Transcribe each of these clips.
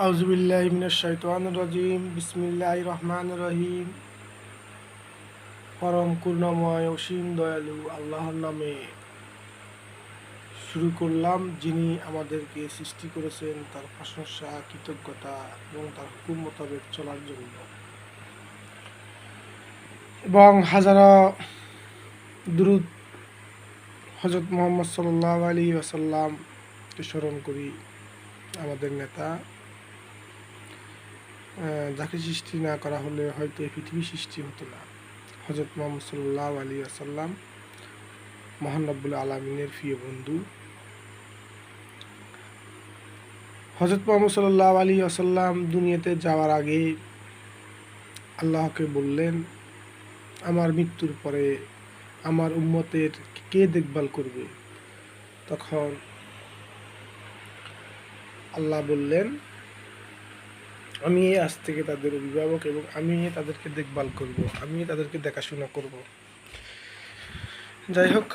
আউজবিল্লাহ রাজিম বিসমিল্লাহ রহমান রহিম। পরম করুণাময় অসীম দয়ালু আল্লাহর নামে শুরু করলাম, যিনি আমাদেরকে সৃষ্টি করেছেন তার প্রশংসা, কৃতজ্ঞতা এবং তার হুকুম মোতাবেক চলার জন্য। এবং হাজারো দুরুদ হজরত মোহাম্মদ সাল্লাহ আলী আসাল্লামকে স্মরণ করি আমাদের নেতা। যাকে সৃষ্টি না করা হলে হয়তো এই পৃথিবী সৃষ্টি হতো না। হজরত মোহাম্মদ সাল্লাহ আলী আসাল্লাম মহান আলমিনের প্রিয় বন্ধু। হজরত মোহাম্মদ সাল্লাহ আলী আসাল্লাম দুনিয়াতে যাওয়ার আগে আল্লাহকে বললেন, আমার মৃত্যুর পরে আমার উম্মতের কে দেখভাল করবে? তখন আল্লাহ বললেন আমি আজ থেকে তাদের অভিভাবক এবং আমি তাদেরকে দেখভাল করব, আমি তাদেরকে দেখাশোনা করব। যাই হোক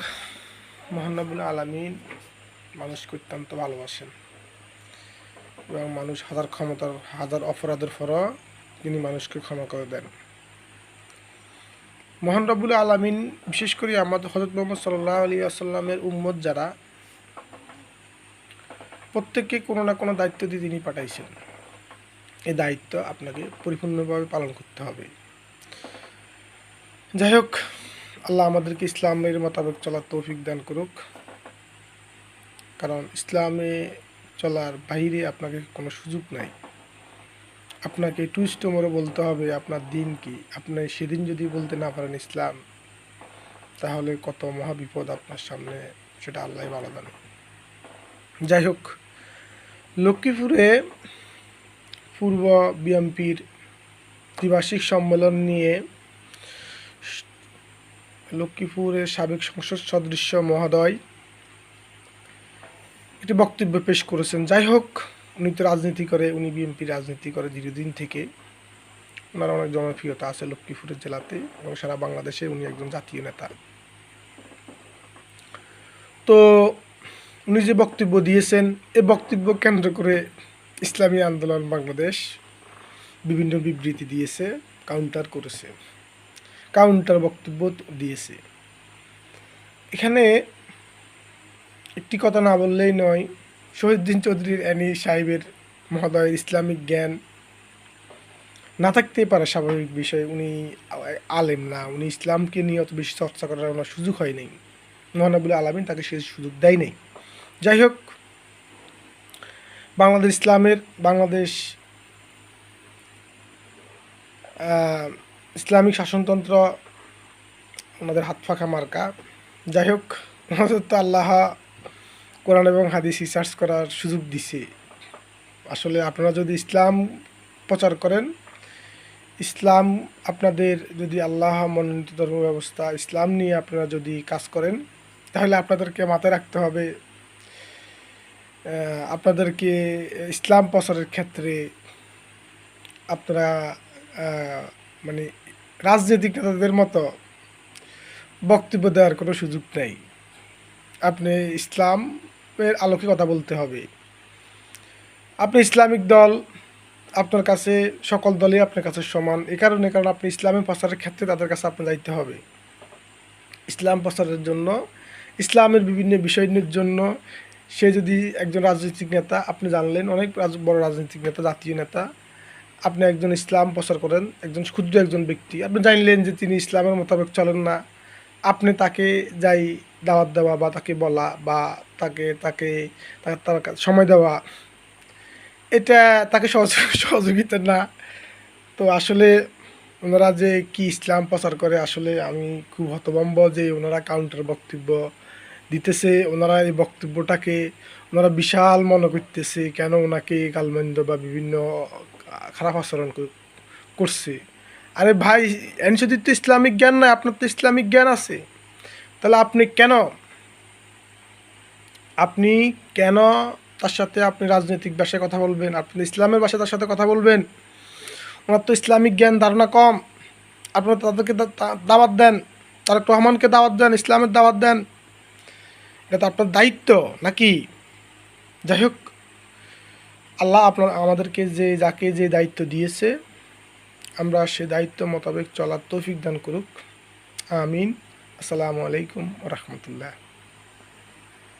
মহানবুল আলমিন মানুষকে অত্যন্ত ভালোবাসেন এবং মানুষ হাজার ক্ষমতার, হাজার অপরাধের পরও তিনি মানুষকে ক্ষমা করে দেন। মহান রব্বুল আলমিন, বিশেষ করে আমাদের হজরত মোহাম্মদ সাল্লাহ আলী আসাল্লামের উম্মত যারা, প্রত্যেককে কোনো না কোনো দায়িত্ব দিয়ে তিনি পাঠাইছেন। এই দায়িত্ব আপনাকে পরিপূর্ণভাবে পালন করতে হবে। যাই হোক, আল্লাহ আমাদেরকে ইসলামের মোতাবেক চলার তৌফিক দান করুক। কারণ ইসলামে চলার বাইরে আপনাকে কোনো সুযোগ নাই। আপনাকে টুইস্ট মোড়ে বলতে হবে, আপনার দিন কি? আপনি সেদিন যদি বলতে না পারেন ইসলাম, তাহলে কত মহাবিপদ আপনার সামনে, সেটা আল্লাহ ভালো জানে। যাই হোক, লক্ষ্মীপুরে পূর্ব বিএমপির ত্রিবার্ষিক সম্মেলন নিয়ে লক্ষ্মীপুরের সাবেক সংসদ সদস্য মহোদয় একটি বক্তব্য পেশ করেছেন। যাই হোক, উনি তো রাজনীতি করে, উনি বিএনপি রাজনীতি করে দীর্ঘদিন থেকে। ওনার অনেক জনপ্রিয়তা আছে লক্ষ্মীপুরের জেলাতে এবং সারা বাংলাদেশে উনি একজন জাতীয় নেতা। তো উনি যে বক্তব্য দিয়েছেন, এ বক্তব্য কেন্দ্র করে ইসলামী আন্দোলন বাংলাদেশ বিভিন্ন বিবৃতি দিয়েছে কাউন্টার করেছে কাউন্টার বক্তব্য দিয়েছে। এখানে একটি কথা না বললেই নয়, শহীদুদ্দিন চৌধুরীর অ্যানি সাহেবের মহোদয়ের ইসলামিক জ্ঞান না থাকতেই পারে স্বাভাবিক বিষয়, উনি আলেম না, উনি ইসলামকে নিয়ে অত বেশি চর্চা করার ওনার সুযোগ হয় নাই। মহানবুল আলমিন তাকে সে সুযোগ দেয় নাই। যাই হোক বাংলাদেশ ইসলামের, বাংলাদেশ ইসলামিক শাসনতন্ত্র আমাদের হাত ফাঁকা মার্কা। যাই হোক তো আল্লাহ কোরআন এবং হাদিস রিসার্চ করার সুযোগ দিছে। আসলে আপনারা যদি ইসলাম প্রচার করেন, ইসলাম আপনাদের যদি আল্লাহ মনোনীত ধর্ম ব্যবস্থা ইসলাম নিয়ে আপনারা যদি কাজ করেন, তাহলে আপনাদেরকে মাথায় রাখতে হবে আপনাদেরকে ইসলাম প্রচারের ক্ষেত্রে আপনারা মানে রাজনৈতিক নেতাদের মতো বক্তব্য দেওয়ার কোনো সুযোগ নেই। আপনি ইসলামের আলোকে কথা বলতে হবে। আপনি ইসলামিক দল, আপনার কাছে সকল দলই আপনার কাছে সমান। এ কারণে কারণ আপনি ইসলামের প্রচারের ক্ষেত্রে তাদের কাছে আপনি যাইতে হবে। ইসলাম প্রচারের জন্য, ইসলামের বিভিন্ন বিষয়ের জন্য সে যদি একজন রাজনৈতিক নেতা, আপনি জানলেন অনেক বড় রাজনৈতিক নেতা, জাতীয় নেতা, আপনি একজন ইসলাম প্রচার করেন, একজন ক্ষুদ্র একজন ব্যক্তি, আপনি জানলেন যে তিনি ইসলামের মোতাবেক চলেন না, আপনি তাকে যাই দাওয়াত দেওয়া বা তাকে বলা বা তাকে তাকে তার সময় দেওয়া, এটা তাকে সহযোগিতা না। তো আসলে ওনারা যে কি ইসলাম প্রচার করে, আসলে আমি খুব হতভম্ব যে ওনারা কাউন্টার বক্তব্য দিতেছে, ওনারা এই বক্তব্যটাকে, ওনারা বিশাল মনে করতেছে কেন ওনাকে গালমন্দ বা বিভিন্ন খারাপ আচরণ করছে। আরে ভাই এনসিদির তো ইসলামিক জ্ঞান নাই, আপনার তো ইসলামিক জ্ঞান আছে। তাহলে আপনি কেন? আপনি কেন তার সাথে আপনি রাজনৈতিক ভাষায় কথা বলবেন? আপনি ইসলামের ভাষায় তার সাথে কথা বলবেন। ওনার তো ইসলামিক জ্ঞান ধারণা কম। আপনারা তাদেরকে দাওয়াত দেন। তারেক রহমানকে দাওয়াত দেন, ইসলামের দাওয়াত দেন। এটা তো আপনার দায়িত্ব, নাকি? যাই হোক, আল্লাহ আপনার, আমাদেরকে যে যাকে যে দায়িত্ব দিয়েছে, আমরা সে দায়িত্ব মোতাবেক চলার তৌফিক দান করুক। আমিন। আসসালামু আলাইকুম রহমতুল্লাহ।